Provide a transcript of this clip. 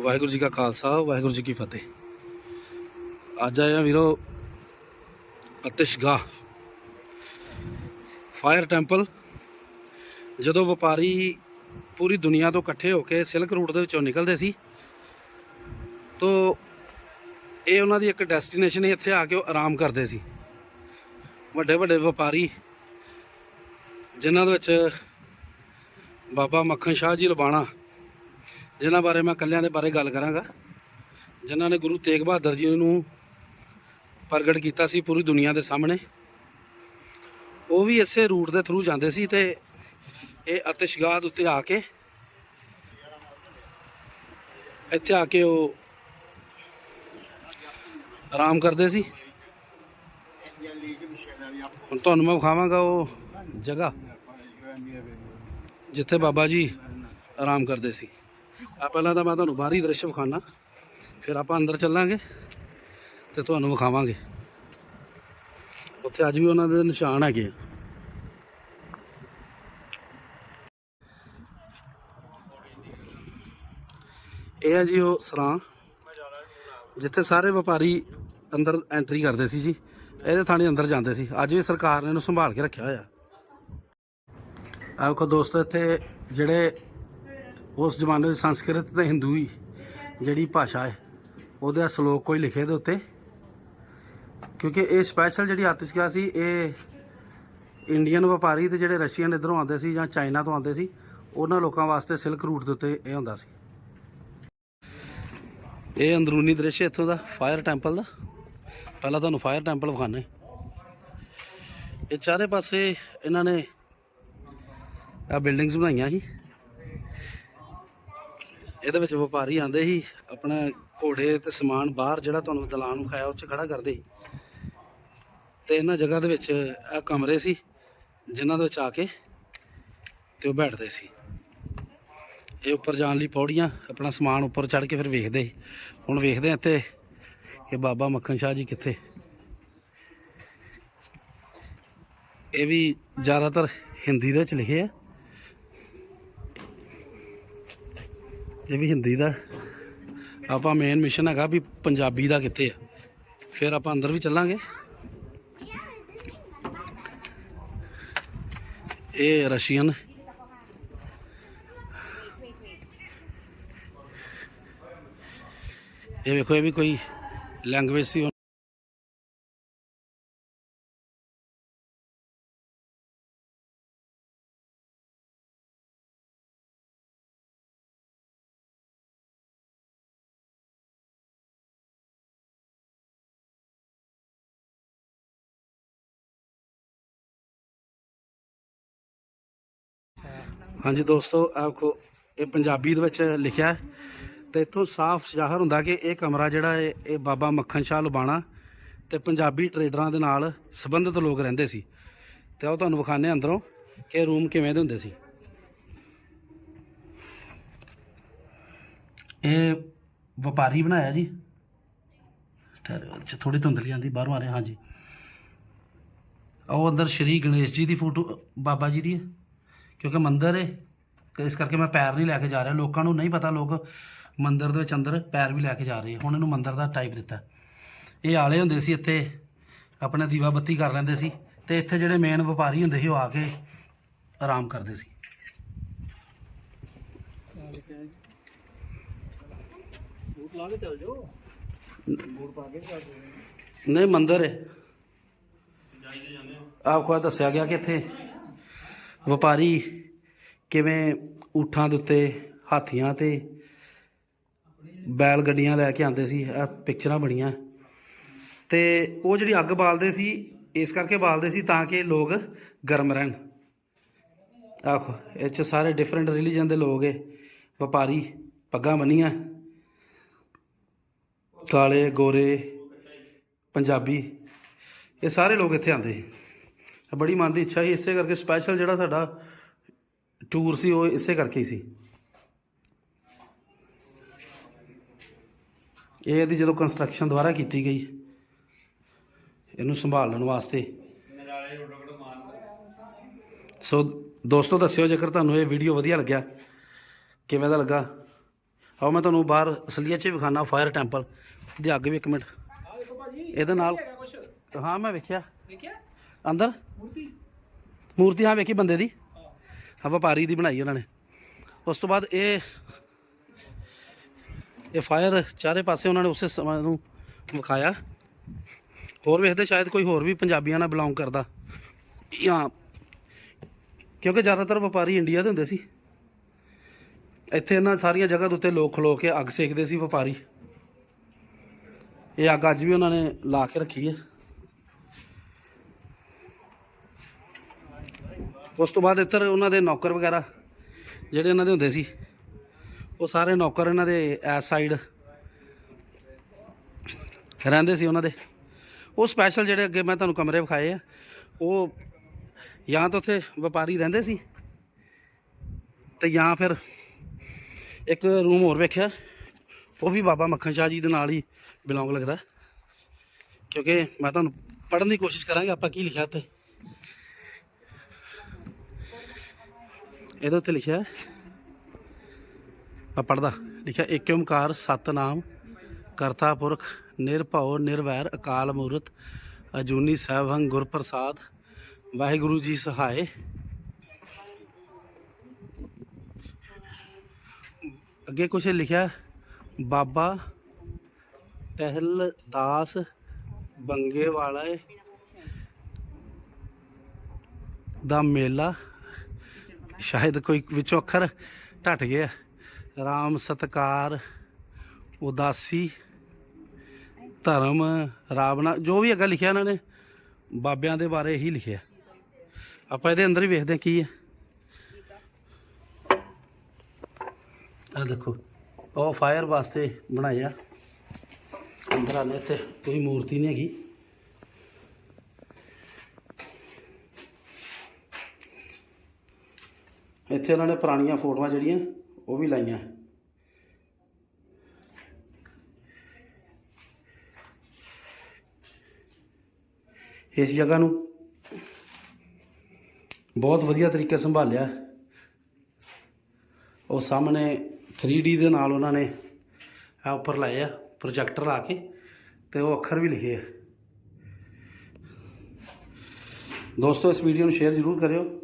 ਵਾਹਿਗੁਰੂ ਜੀ ਕਾ ਖਾਲਸਾ, ਵਾਹਿਗੁਰੂ ਜੀ ਕੀ ਫਤਿਹ। ਅੱਜ ਆਇਆ ਵੀਰੋ ਅਤਿਸ਼ਗਾਹ। Fire temple. ਜਦੋਂ ਵਪਾਰੀ ਪੂਰੀ ਦੁਨੀਆ ਤੋਂ ਇਕੱਠੇ ਹੋ ਕੇ ਸਿਲਕ ਰੂਟ ਦੇ ਵਿੱਚੋਂ ਨਿਕਲਦੇ ਸੀ, ਤੋ ਇਹ ਉਹਨਾਂ ਦੀ ਇੱਕ ਡੈਸਟੀਨੇਸ਼ਨ ਇੱਥੇ ਆ ਕੇ ਉਹ ਆਰਾਮ ਕਰਦੇ ਸੀ। ਵੱਡੇ ਵੱਡੇ ਵਪਾਰੀ, ਜਿਨ੍ਹਾਂ ਦੇ ਵਿੱਚ ਬਾਬਾ ਮੱਖਣ ਸ਼ਾਹ ਜੀ ਲਬਾਣਾ ਜਿਨ੍ਹਾਂ ਬਾਰੇ ਮੈਂ ਕੱਲਿਆਂ ਦੇ ਬਾਰੇ ਗੱਲ ਕਰਾਂਗਾ, ਜਿਨ੍ਹਾਂ ਨੇ ਗੁਰੂ ਤੇਗ ਬਹਾਦਰ ਜੀ ਨੂੰ ਪ੍ਰਗਟ ਕੀਤਾ ਸੀ ਪੂਰੀ ਦੁਨੀਆ ਦੇ ਸਾਹਮਣੇ, ਉਹ ਵੀ ਇਸੇ ਰੂਟ ਦੇ ਥਰੂ ਜਾਂਦੇ ਸੀ ਤੇ ਇਹ ਅਤਿਸ਼ਗਾਹ ਉੱਤੇ ਆ ਕੇ, ਇੱਥੇ ਆ ਕੇ ਉਹ ਆਰਾਮ ਕਰਦੇ ਸੀ। ਹੁਣ ਤੁਹਾਨੂੰ ਮੈਂ ਵਿਖਾਵਾਂਗਾ ਉਹ ਜਗ੍ਹਾ, ਜਿੱਥੇ ਬਾਬਾ ਜੀ ਆਰਾਮ ਕਰਦੇ ਸੀ। ਆ ਪਹਿਲਾਂ ਤਾਂ ਮੈਂ ਤੁਹਾਨੂੰ ਬਾਹਰੀ ਦ੍ਰਿਸ਼ ਵਿਖਾਣਾ ਫਿਰ ਆਪਾਂ ਅੰਦਰ ਚੱਲਾਂਗੇ ਤੇ ਤੁਹਾਨੂੰ ਵਿਖਾਵਾਂਗੇ। ਉੱਥੇ ਅੱਜ ਵੀ ਉਹਨਾਂ ਦੇ ਨਿਸ਼ਾਨ ਹੈਗੇ ਆ। ਇਹ ਹੈ ਜੀ ਉਹ ਸਰਾਂ, ਜਿੱਥੇ ਸਾਰੇ ਵਪਾਰੀ ਅੰਦਰ ਐਂਟਰੀ ਕਰਦੇ ਸੀ ਜੀ। ਇਹਦੇ ਥਾਣੇ ਅੰਦਰ ਜਾਂਦੇ ਸੀ। ਅੱਜ ਵੀ ਸਰਕਾਰ ਨੇ ਇਹਨੂੰ ਸੰਭਾਲ ਕੇ ਰੱਖਿਆ ਹੋਇਆ। ਆਹ ਵੇਖੋ ਦੋਸਤੋ, ਇੱਥੇ ਜਿਹੜੇ ਉਸ ਜ਼ਮਾਨੇ ਦੇ ਸੰਸਕ੍ਰਿਤ ਤੇ ਹਿੰਦੂਈ ਜਿਹੜੀ ਭਾਸ਼ਾ ਹੈ, ਉਹਦੇ ਸ਼ਲੋਕ ਕੋਈ ਲਿਖੇ ਦੇ ਉੱਤੇ। ਕਿਉਂਕਿ ਇਹ ਸਪੈਸ਼ਲ ਜਿਹੜੀ ਆਤਿਸ਼ਗਾਹ ਸੀ, ਇਹ ਇੰਡੀਅਨ ਵਪਾਰੀ ਤੇ ਜਿਹੜੇ ਰਸ਼ੀਅਨ ਇਧਰੋਂ ਆਉਂਦੇ ਸੀ ਜਾਂ ਚਾਈਨਾ ਤੋਂ ਆਉਂਦੇ ਸੀ, ਉਹਨਾਂ ਲੋਕਾਂ ਵਾਸਤੇ ਸਿਲਕ ਰੂਟ ਦੇ ਉੱਤੇ ਇਹ ਹੁੰਦਾ ਸੀ। ਇਹ ਅੰਦਰੂਨੀ ਦ੍ਰਿਸ਼ ਹੈ ਇੱਥੋਂ ਦਾ ਫਾਇਰ ਟੈਂਪਲ ਦਾ। ਪਹਿਲਾਂ ਤੁਹਾਨੂੰ ਫਾਇਰ ਟੈਂਪਲ ਵਿਖਾਣੇ ਇਹ ਚਾਰੇ ਪਾਸੇ ਇਹਨਾਂ ਨੇ ਆ ਬਿਲਡਿੰਗਸ ਬਣਾਈਆਂ ਸੀ। ਇਹਦੇ ਵਿੱਚ ਵਪਾਰੀ ਆਂਦੇ ਸੀ, ਆਪਣਾ ਘੋੜੇ ਤੇ ਸਮਾਨ ਬਾਹਰ ਜਿਹੜਾ ਤੁਹਾਨੂੰ ਦਲਾਨ ਨੂੰ ਖਾਇਆ ਉਹ 'ਚ ਖੜਾ ਕਰਦੇ ਸੀ। ਤੇ ਇਹਨਾਂ ਜਗ੍ਹਾ ਦੇ ਵਿੱਚ ਇਹ ਕਮਰੇ ਸੀ, ਜਿਨ੍ਹਾਂ ਦੇ ਵਿੱਚ ਆ ਕੇ ਤੇ ਉਹ ਬੈਠਦੇ ਸੀ। ਇਹ ਉੱਪਰ ਜਾਣ ਲਈ ਪੌੜੀਆਂ, ਆਪਣਾ ਸਮਾਨ ਉੱਪਰ ਚੜ੍ਹ ਕੇ ਫਿਰ ਵੇਖਦੇ ਸੀ। ਹੁਣ ਵੇਖਦੇ ਆ ਇੱਥੇ ਕਿ ਬਾਬਾ ਮੱਖਣ ਸ਼ਾਹ ਜੀ ਕਿੱਥੇ। ਇਹ ਵੀ ਜ਼ਿਆਦਾਤਰ ਹਿੰਦੀ ਦੇ ਵਿੱਚ ਲਿਖੇ ਆ। ਇਹ ਵੀ ਹਿੰਦੀ ਦਾ। ਆਪਾਂ ਮੇਨ ਮਿਸ਼ਨ ਹੈਗਾ ਵੀ ਪੰਜਾਬੀ ਦਾ ਕਿੱਥੇ ਆ। ਫਿਰ ਆਪਾਂ ਅੰਦਰ ਵੀ ਚੱਲਾਂਗੇ। ਇਹ ਰਸ਼ੀਅਨ। ਇਹ ਵੇਖੋ, ਇਹ ਵੀ ਕੋਈ ਲੈਂਗੁਏਜ ਸੀ। ਹਾਂਜੀ ਦੋਸਤੋ ਆਖੋ ਇਹ ਪੰਜਾਬੀ ਦੇ ਵਿੱਚ ਲਿਖਿਆ ਹੈ ਤੇ ਇੱਥੋਂ ਸਾਫ਼ ਜ਼ਾਹਰ ਹੁੰਦਾ ਕਿ ਇਹ ਕਮਰਾ ਜਿਹੜਾ ਹੈ, ਇਹ ਬਾਬਾ ਮੱਖਣ ਸ਼ਾਹ ਲੁਬਾਣਾ ਤੇ ਪੰਜਾਬੀ ਟਰੇਡਰਾਂ ਦੇ ਨਾਲ ਸੰਬੰਧਿਤ ਲੋਕ ਰਹਿੰਦੇ ਸੀ। ਤੇ ਉਹ ਤੁਹਾਨੂੰ ਵਿਖਾਣੇ ਅੰਦਰੋਂ ਕਿ ਰੂਮ ਕਿਵੇਂ ਦੇ ਹੁੰਦੇ ਸੀ। ਇਹ ਵਪਾਰੀ ਬਣਾਇਆ ਜੀ। ਠਹਿਰੋ ਚ ਥੋੜੀ ਧੁੰਦਲੀ ਆਂਦੀ ਬਾਹਰੋਂ ਆ ਰਿਹਾ, ਹਾਂਜੀ। ਉਹ ਅੰਦਰ ਸ਼੍ਰੀ ਗਣੇਸ਼ ਜੀ ਦੀ ਫੋਟੋ, ਬਾਬਾ ਜੀ ਦੀ ਹੈ। ਕਿਉਂਕਿ ਮੰਦਿਰ ਹੈ ਕਿ ਇਸ ਕਰਕੇ ਮੈਂ ਪੈਰ ਨਹੀਂ ਲੈ ਕੇ ਜਾ ਰਿਹਾ। ਲੋਕਾਂ ਨੂੰ ਨਹੀਂ ਪਤਾ ਲੋਕ ਮੰਦਿਰ ਦੇ ਵਿੱਚ ਅੰਦਰ ਪੈਰ ਵੀ ਲੈ ਕੇ ਜਾ ਰਹੇ। ਹੁਣ ਇਹਨੂੰ ਮੰਦਿਰ ਦਾ ਟਾਈਪ ਦਿੱਤਾ। ਇਹ ਆਲੇ ਹੁੰਦੇ ਸੀ ਇੱਥੇ ਆਪਣਾ ਦੀਵਾ ਬੱਤੀ ਕਰ ਲੈਂਦੇ ਸੀ ਤੇ ਇੱਥੇ ਜਿਹੜੇ ਮੇਨ ਵਪਾਰੀ ਹੁੰਦੇ ਸੀ ਉਹ ਆ ਕੇ ਆਰਾਮ ਕਰਦੇ ਸੀ। ਲਾ ਕੇ ਚੱਲ ਜਾਓ। ਬੂਟ ਪਾ ਕੇ ਚੱਲ ਨਹੀਂ ਮੰਦਿਰ ਹੈ। ਆਪਕੋ ਦੱਸਿਆ ਗਿਆ ਕਿ ਇੱਥੇ ਵਪਾਰੀ ਕਿਵੇਂ ਊਠਾਂ ਦੇ ਉੱਤੇ, ਹਾਥੀਆਂ ਤੇ ਬੈਲ ਗੱਡੀਆਂ ਲੈ ਕੇ ਆਉਂਦੇ ਸੀ, ਇਹ ਪਿਕਚਰਾਂ ਬਣੀਆਂ। ਤੇ ਉਹ ਜਿਹੜੀ ਅੱਗ ਬਾਲਦੇ ਸੀ, ਇਸ ਕਰਕੇ ਬਾਲਦੇ ਸੀ ਤਾਂ ਕਿ ਲੋਕ ਗਰਮ ਰਹਿਣ। ਆਖੋ, ਇਹ ਚ ਸਾਰੇ ਡਿਫਰੈਂਟ ਰਿਲੀਜਨ ਦੇ ਲੋਕ ਏ ਵਪਾਰੀ ਪੱਗਾਂ ਬੰਨੀਆਂ। ਕਾਲੇ, ਗੋਰੇ, ਪੰਜਾਬੀ, ਇਹ ਸਾਰੇ ਲੋਕ ਇੱਥੇ ਆਉਂਦੇ। ਸੀ ਬੜੀ ਮਨ ਦੀ ਇੱਛਾ ਸੀ ਇਸੇ ਕਰਕੇ ਸਪੈਸ਼ਲ ਜਿਹੜਾ ਸਾਡਾ ਟੂਰ ਸੀ ਉਹ ਇਸੇ ਕਰਕੇ ਹੀ ਸੀ। ਇਹ ਇਹਦੀ ਜਦੋਂ ਕੰਸਟਰਕਸ਼ਨ ਦੁਬਾਰਾ ਕੀਤੀ ਗਈ ਇਹਨੂੰ ਸੰਭਾਲਣ ਵਾਸਤੇ। ਸੋ ਦੋਸਤੋ ਦੱਸਿਓ ਜੇਕਰ ਤੁਹਾਨੂੰ ਇਹ ਵੀਡੀਓ ਵਧੀਆ ਲੱਗਿਆ। ਕਿਵੇਂ ਦਾ ਲੱਗਾ? ਆਓ ਮੈਂ ਤੁਹਾਨੂੰ ਬਾਹਰ ਅਸਲੀਅਤ 'ਚ ਵਿਖਾਣਾ ਫਾਇਰ ਟੈਂਪਲ। ਦੀ ਅੱਗ ਵੀ ਇੱਕ ਮਿੰਟ। ਇਹਦੇ ਨਾਲ ਹਾਂ ਮੈਂ ਵੇਖਿਆ? ਅੰਦਰ? ਮੂਰਤੀ। ਮੂਰਤੀ ਹਾਂ ਵੇਖੀ ਬੰਦੇ ਦੀ। ਹਾਂ ਵਪਾਰੀ ਦੀ ਬਣਾਈ ਉਹਨਾਂ ਨੇ। ਉਸ ਤੋਂ ਬਾਅਦ ਇਹ ਇਹ ਫਾਇਰ ਚਾਰੇ ਪਾਸੇ ਉਹਨਾਂ ਨੇ ਉਸੇ ਸਮਾਂ ਨੂੰ ਵਿਖਾਇਆ। ਹੋਰ ਵੇਖਦੇ ਸ਼ਾਇਦ ਕੋਈ ਹੋਰ ਵੀ ਪੰਜਾਬੀਆਂ ਨਾਲ ਬਿਲੋਂਗ ਕਰਦਾ। ਜਾਂ ਕਿਉਂਕਿ ਜ਼ਿਆਦਾਤਰ ਵਪਾਰੀ ਇੰਡੀਆ ਦੇ ਹੁੰਦੇ ਸੀ। ਇੱਥੇ ਇਹਨਾਂ ਸਾਰੀਆਂ ਜਗ੍ਹਾ ਦੇ ਉੱਤੇ ਲੋਕ ਖਲੋ ਕੇ ਅੱਗ ਸੇਕਦੇ ਸੀ ਵਪਾਰੀ। ਇਹ ਅੱਗ ਅੱਜ ਵੀ ਉਹਨਾਂ ਨੇ ਲਾ ਕੇ ਰੱਖੀ ਹੈ। ਉਸ ਤੋਂ ਬਾਅਦ ਇੱਧਰ ਉਹਨਾਂ ਦੇ ਨੌਕਰ ਵਗੈਰਾ ਜਿਹੜੇ ਉਹਨਾਂ ਦੇ ਹੁੰਦੇ ਸੀ, ਉਹ ਸਾਰੇ ਨੌਕਰ ਇਹਨਾਂ ਦੇ ਐਸ ਸਾਈਡ ਰਹਿੰਦੇ ਸੀ ਉਹਨਾਂ ਦੇ। ਉਹ ਸਪੈਸ਼ਲ ਜਿਹੜੇ ਅੱਗੇ ਮੈਂ ਤੁਹਾਨੂੰ ਕਮਰੇ ਵਿਖਾਏ ਆ, ਉਹ ਜਾਂ ਤਾਂ ਉੱਥੇ ਵਪਾਰੀ ਰਹਿੰਦੇ ਸੀ ਤੇ ਜਾਂ ਫਿਰ ਇੱਕ ਰੂਮ ਹੋਰ ਵੇਖਿਆ, ਉਹ ਵੀ ਬਾਬਾ ਮੱਖਣ ਸ਼ਾਹ ਜੀ ਦੇ ਨਾਲ ਹੀ ਬਿਲੋਂਗ ਲੱਗਦਾ। ਕਿਉਂਕਿ ਮੈਂ ਤੁਹਾਨੂੰ ਪੜ੍ਹਨ ਦੀ ਕੋਸ਼ਿਸ਼ ਕਰਾਂਗਾ, ਆਪਾਂ ਕੀ ਲਿਖਿਆ ਤੇ ਇਹਦੇ ਉੱਤੇ ਲਿਖਿਆ ਹੈ। ਆ ਪੜਦਾ ਲਿਖਿਆ ਏਕ ਓਮਕਾਰ ਸਤਨਾਮ, ਕਰਤਾ ਪੁਰਖ, ਨਿਰਭਉ, ਨਿਰਵੈਰ, ਅਕਾਲ ਮੂਰਤ, ਅਜੂਨੀ ਸੈਭੰ ਗੁਰ ਪ੍ਰਸਾਦ ਵਾਹਿਗੁਰੂ ਜੀ ਸਹਾਏ। ਅੱਗੇ ਕੁਛ ਲਿਖਿਆ ਬਾਬਾ ਟਹਿਲ ਦਾਸ ਬੰਗੇ ਵਾਲਾ ਦਾ ਮੇਲਾ ਸ਼ਾਇਦ ਕੋਈ ਵਿੱਚੋਂ ਅੱਖਰ ਟੱਟ ਗਿਆ ਰਾਮ ਸਤਕਾਰ, ਉਦਾਸੀ, ਧਰਮ, ਰਾਵਣਾ, ਜੋ ਵੀ ਅੱਗਾ ਲਿਖਿਆ ਇਹਨਾਂ ਨੇ, ਬਾਬਿਆਂ ਦੇ ਬਾਰੇ ਹੀ ਲਿਖਿਆ। ਆਪਾਂ ਇਹਦੇ ਅੰਦਰ ਹੀ ਵੇਖਦੇ ਹਾਂ ਕੀ ਹੈ। ਆ ਦੇਖੋ, ਉਹ ਫਾਇਰ ਵਾਸਤੇ ਬਣਾਇਆ ਅੰਦਰ ਆਲੇ ਤੇ ਕੋਈ ਮੂਰਤੀ ਨਹੀਂ ਹੈਗੀ। ਇੱਥੇ ਉਹਨਾਂ ਨੇ ਪੁਰਾਣੀਆਂ ਫੋਟੋਆਂ ਜਿਹੜੀਆਂ, ਉਹ ਵੀ ਲਾਈਆਂ। ਇਸ ਜਗ੍ਹਾ ਨੂੰ ਬਹੁਤ ਵਧੀਆ ਤਰੀਕੇ ਸੰਭਾਲਿਆ। ਉਹ ਸਾਹਮਣੇ 3D ਦੇ ਨਾਲ ਉਹਨਾਂ ਨੇ ਆ ਉੱਪਰ ਲਾਏ ਆ ਪ੍ਰੋਜੈਕਟਰ ਲਾ ਕੇ ਤੇ ਉਹ ਅੱਖਰ ਵੀ ਲਿਖੇ ਆ। ਦੋਸਤੋ, ਇਸ ਵੀਡੀਓ ਨੂੰ ਸ਼ੇਅਰ ਜ਼ਰੂਰ ਕਰਿਓ।